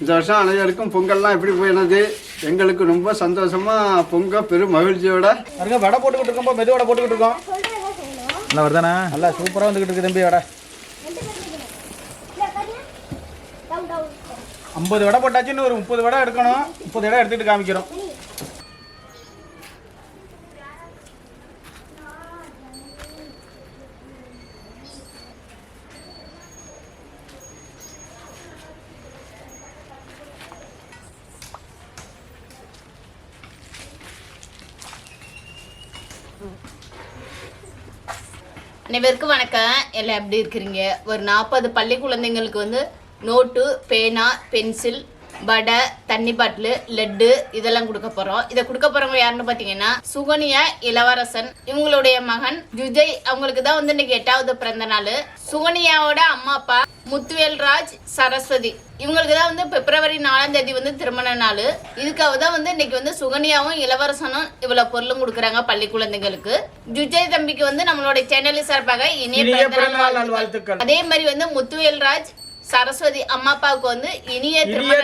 இந்த வருஷம் அனைவருக்கும் பொங்கல்லாம் எப்படி போயினது? எங்களுக்கு ரொம்ப சந்தோஷமா பொங்கல் பெரும் மகிழ்ச்சியோட. பாருங்க வடை போட்டுக்கிட்டு இருக்கோம் மெது வடை போட்டுக்கிட்டு இருக்கோம். நல்லா வருதானே நல்லா சூப்பராக வந்துக்கிட்டு இருக்கு தம்பி வடை. ஐம்பது வடை போட்டாச்சு இன்னும் ஒரு முப்பது வடை எடுக்கணும். முப்பது வடை எடுத்துக்கிட்டு காமிக்கிறோம். அனைவருக்கும் வணக்கம். எல்லாம் எப்படி இருக்கிறீங்க? ஒரு நாற்பது பள்ளி குழந்தைங்களுக்கு வந்து நோட்டு பேனா பென்சில் வடை தண்ணி பாட்டில் லட்டு இதெல்லாம் கொடுக்க போகிறோம் இதை கொடுக்க போகிறவங்க யாருன்னு பார்த்தீங்கன்னா சுகனியா இளவரசன். இவங்களுடைய மகன் ஜுஜய் அவங்களுக்கு தான் வந்து இன்னைக்கு எட்டாவது பிறந்த நாள். சுகனியாவோட அம்மா அப்பா முத்துவேல்ராஜ் சரஸ்வதி. இவங்களுக்கு தான் வந்து பிப்ரவரி நாலாம் தேதி வந்து திருமண நாள். இதுக்காக தான் வந்து இன்னைக்கு வந்து சுகன்யாவும் இளவரசனும் இவ்வளவு பொருளும் கொடுக்குறாங்க பள்ளி குழந்தைங்களுக்கு ஜுஜய் தம்பிக்கு வந்து நம்மளுடைய சேனல் சார்பாக இனிய நல்வாழ்த்துக்கள். அதே மாதிரி வந்து முத்துவேல்ராஜ் சரஸ்வதி அம்மா அப்பாவுக்கு வந்து இனிய திருமண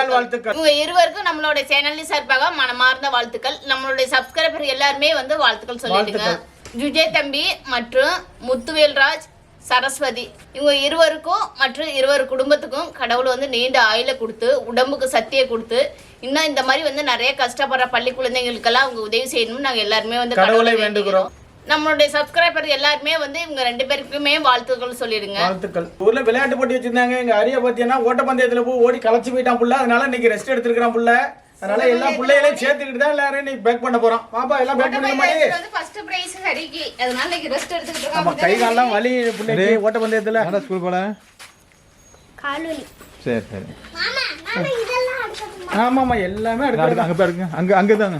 நல்வாழ்த்துக்கள். இவங்க இருவருக்கும் நம்மளோட சேனல் சார்பாக மனமார்ந்த வாழ்த்துக்கள். நம்மளுடைய சப்ஸ்கிரைபர் எல்லாருமே வந்து வாழ்த்துக்கள் சொல்லிடுங்க. ஜுஜய் தம்பி மற்றும் முத்துவேல்ராஜ் சரஸ்வதி. இவங்க இருவருக்கும் மற்றும் இருவர் குடும்பத்துக்கும் கடவுள் வந்து நீண்ட ஆயுள கொடுத்து உடம்புக்கு சக்தியை கொடுத்து இன்னும் இந்த மாதிரி வந்து நிறைய கஷ்டப்படுற பள்ளி குழந்தைங்களுக்கெல்லாம் அவங்க உதவி செய்யணும்னு நாங்க எல்லாருமே வந்து கடவுளை வேண்டுகிறோம். நம்மளுடைய சப்ஸ்கிரைபர் எல்லாருமே வந்து இவங்க ரெண்டு பேருக்குமே வாழ்த்துக்கள் சொல்லிடுங்க. வாழ்த்துக்கள். ஊர்ல விளையாட்டு போட்டி வச்சிருந்தாங்க. எங்க அரிய பாத்தீங்கன்னா ஓட்டப்பந்தயத்துல போய் ஓடி களைச்சு போயிட்டான் புள்ள. அதனால இன்னைக்கு ரெஸ்ட் எடுத்துருக்கான் புள்ள. அதனால எல்லா பிள்ளைகளையும் சேர்த்துக்கிட்டு தான் எல்லாரும் இன்னைக்கு பேக் பண்ண போறோம். பாப்பா எல்லாம் பேக் பண்ணுங்க மாதிரி வந்து ஃபர்ஸ்ட் பிரைஸ் ஹரிக்கு அதனால இன்னைக்கு ரெஸ்ட் எடுத்துக்கிட்டு நம்ம இருக்கோம் கை காலெல்லாம் வலி பிள்ளைக்கு ஓட்டப்பந்தயத்துல என்னடா ஸ்கூல் போல கால்வலி சரி சரி. மாமா மாமா இதெல்லாம் அடுக்கணும் ஆமா ஆமா எல்லாமே அடுங்க எடுத்து அங்கே பாருங்க அங்கே அங்கே தாங்க.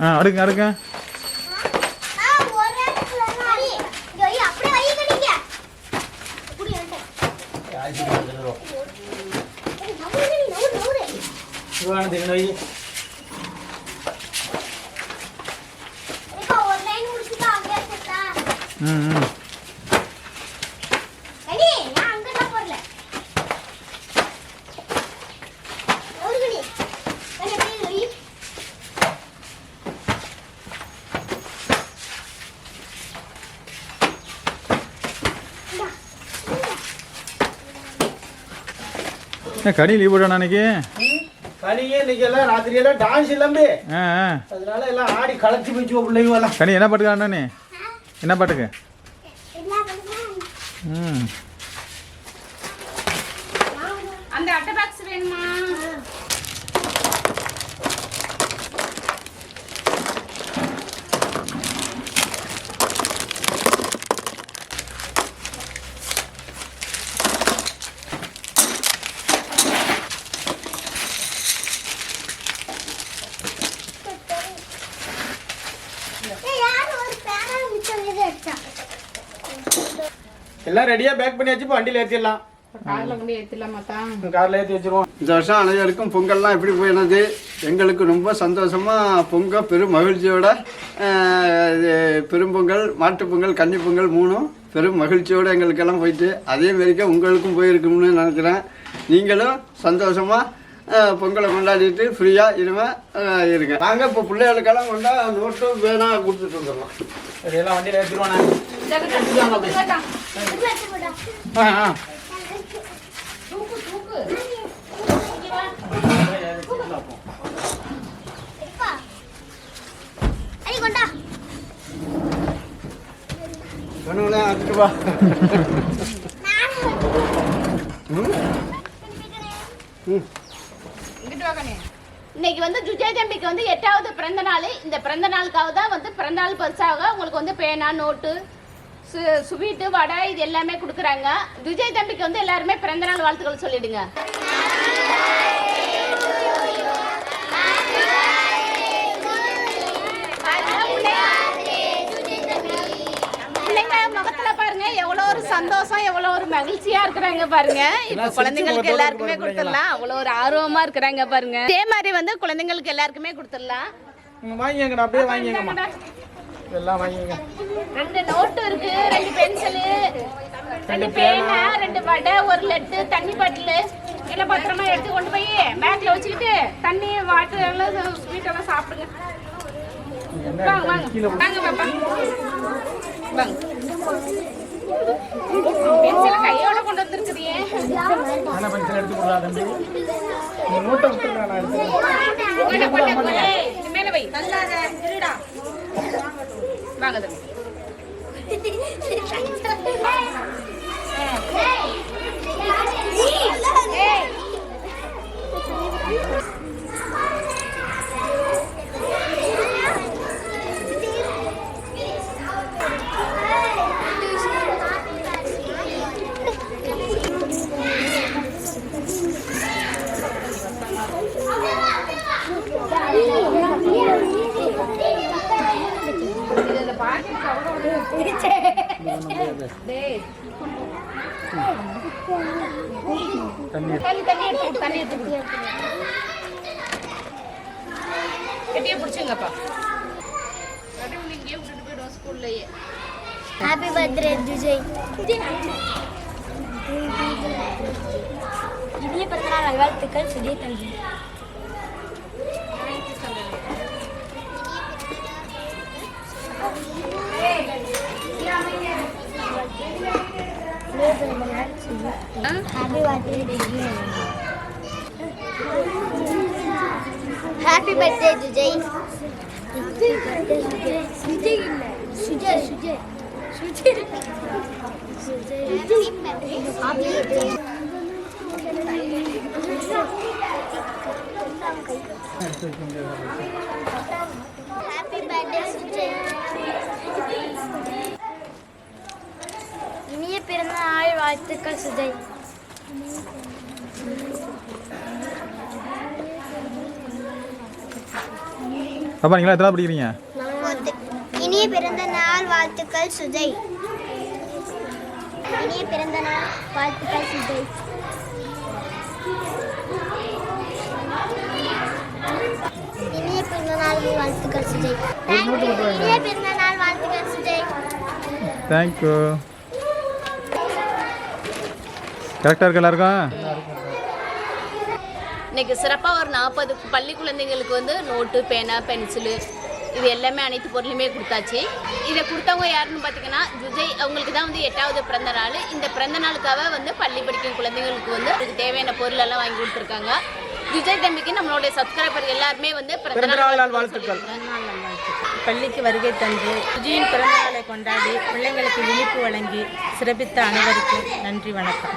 ஆ அடுங்க அடுங்க ஆ ஒரு இடத்துல அடி இங்க வை அப்படியே வை கடிங்க புடி வந்து நவுறு நவுறு நவுறு இப்போ ஒரு லைன் முடிச்சுட்டா அங்கே செத்தா ம் ம் கடி நான் அங்க தான் போறல நவுறு கடி கடி அப்படியே வை ஏன் கனி லீவ் போட்டானா அன்னைக்கு? கனியே இன்னைக்கு எல்லாம் ராத்திரி எல்லாம் டான்ஸ் இல்லாமே ஆ ஆ. அதனால எல்லாம் ஆடி களைச்சு போச்சு பிள்ளைங்க எல்லாம். கனி என்ன பாட்டுக்கு என்ன பாட்டுக்கு? ம். எல்லாம் ரெடியா பேக் பண்ணியாச்சு இப்போ வண்டியில ஏற்றிடலாம் கார்ல கொண்டு ஏத்திடலாமா கார்ல ஏற்றி வச்சிருவோம். இந்த வருஷம் அனைவருக்கும் பொங்கல்லாம் எப்படி போயினது எங்களுக்கு ரொம்ப சந்தோஷமா பொங்கல் பெரும் மகிழ்ச்சியோட பெரும்பொங்கல் மாட்டுப்பொங்கல் கன்னிப்பொங்கல் மூணும் பெரும் மகிழ்ச்சியோட எங்களுக்கெல்லாம் போயிட்டு அதே மாதிரிக்கா உங்களுக்கும் போயிருக்கும்னு நினைக்கிறேன். நீங்களும் சந்தோஷமா அஹ், பொங்கலை கொண்டாடிட்டு ஃப்ரீயாக இருமை? இருங்க. நாங்கள் இப்போ பிள்ளைகளுக்கெல்லாம் கொண்டா நோட்டும் வேணா கொடுத்துட்டு வந்துடலாம். சரி எல்லாம் வண்டியில ஏற்றிடுவோம் இது எடுத்து போடா ஆ ஆ வா. வா கண்ணே. இன்னைக்கு வந்து ஜுஜய் தம்பிக்கு வந்து எட்டாவது பிறந்த நாள். இந்த பிறந்த நாளுக்காக தான் வந்து பிறந்த நாள் பரிசாக உங்களுக்கு வந்து பேனா நோட்டு சு- ஸ்வீட்டு வடை இது எல்லாமே கொடுக்குறாங்க. ஜுஜய் தம்பிக்கு வந்து எல்லாருமே பிறந்த நாள் வாழ்த்துக்கள் சொல்லிடுங்க. சந்தோஷம் எவ்வளவு ஒரு மகிழ்ச்சியா இருக்கிறாங்க பாருங்க. இப்ப குழந்தைங்களுக்கு எல்லாருக்குமே கொடுத்துடலாம். அவ்வளவு ஒரு ஆர்வமா இருக்கிறாங்க பாருங்க. இதே மாதிரி வந்து குழந்தைங்களுக்கு எல்லாருக்குமே கொடுத்துடலாம். நீங்க வாங்கிக்கங்கடா அப்படியே வாங்கிக்கங்கம்மா. எல்லாம் வாங்கிக்கங்க. ரெண்டு நோட்டு இருக்கு ரெண்டு பென்சிலு ரெண்டு பேனா? ரெண்டு வடை ஒரு லட்டு தண்ணி பாட்டில் எல்லாம் பத்திரமா எடுத்து கொண்டு போய் பேக்ல வச்சுக்கிட்டு தண்ணி வாட்டர் எல்லாம் ஸ்வீட் எல்லாம் சாப்பிடுங்க. வாங்க வாங்க. வாங்க பாப்பா வாங்க. பென்சில கையோட கொண்டு வந்திருக்குதியே ஆனா பென்சில் எடுத்து கொடுறா தம்பி? நீ நோட்டை விட்டுறா நான் எடுத்துக்கிறேன் கொண்டு கொண்டு கொண்டு இது மேல வை. இருடா. வாங்க தம்பி. தண்ணி தண்ணி எடுத்து தண்ணி எடுத்து கெட்டியா பிடிச்சுங்கப்பா கடவுள் இங்கேயே விட்டுட்டு போயிடுவோம் ஸ்கூல்லையே ஹாப்பி பர்த்டே விஜய் இனிய பிறந்தநாள் நல்வாழ்த்துக்கள் சுஜய் தம்பி happy birthday happy birthday Vijay Sujay இல்ல சுஜய் சுஜய் சுஜய் சுஜய் ஹாப்பி பர்த்டே சுஜய் இனிய பிறந்த நாள் வாழ்த்துக்கள் சுஜய் பாப்பா நீங்களா எத்தனை படிக்கிறீங்க. இனிய பிறந்த நாள் வாழ்த்துக்கள் சுஜய். இனிய பிறந்த நாள் வாழ்த்துக்கள் சுஜய். இனிய பிறந்த நாள் வாழ்த்துக்கள் சுஜய். இனிய பிறந்த நாள் வாழ்த்துக்கள் சுஜய். தேங்க்யூ கரெக்டாக இருக்கு எல்லாருக்கும்? இன்னைக்கு சிறப்பாக ஒரு நாற்பது பள்ளி குழந்தைங்களுக்கு வந்து நோட்டு பேனா பென்சிலு இது எல்லாமே அனைத்து பொருளுமே கொடுத்தாச்சு. இதை கொடுத்தவங்க யாருன்னு பார்த்தீங்கன்னா விஜய் அவங்களுக்கு தான் வந்து எட்டாவது பிறந்த நாள். இந்த பிறந்த நாளுக்காக வந்து பள்ளி படிக்கும் குழந்தைங்களுக்கு வந்து அதுக்கு தேவையான பொருள் எல்லாம் வாங்கி கொடுத்துருக்காங்க. விஜய் தம்பிக்கு நம்மளுடைய சப்ஸ்கிரைபர் எல்லாருமே வந்து பிறந்த நாள் வாழ்த்துக்கள். பள்ளிக்கு வருகை தந்து விஜயின் பிறந்த நாளை கொண்டாடி பிள்ளைங்களுக்கு இனிப்பு வழங்கி சிறப்பித்த அனைவருக்கும் நன்றி வணக்கம்.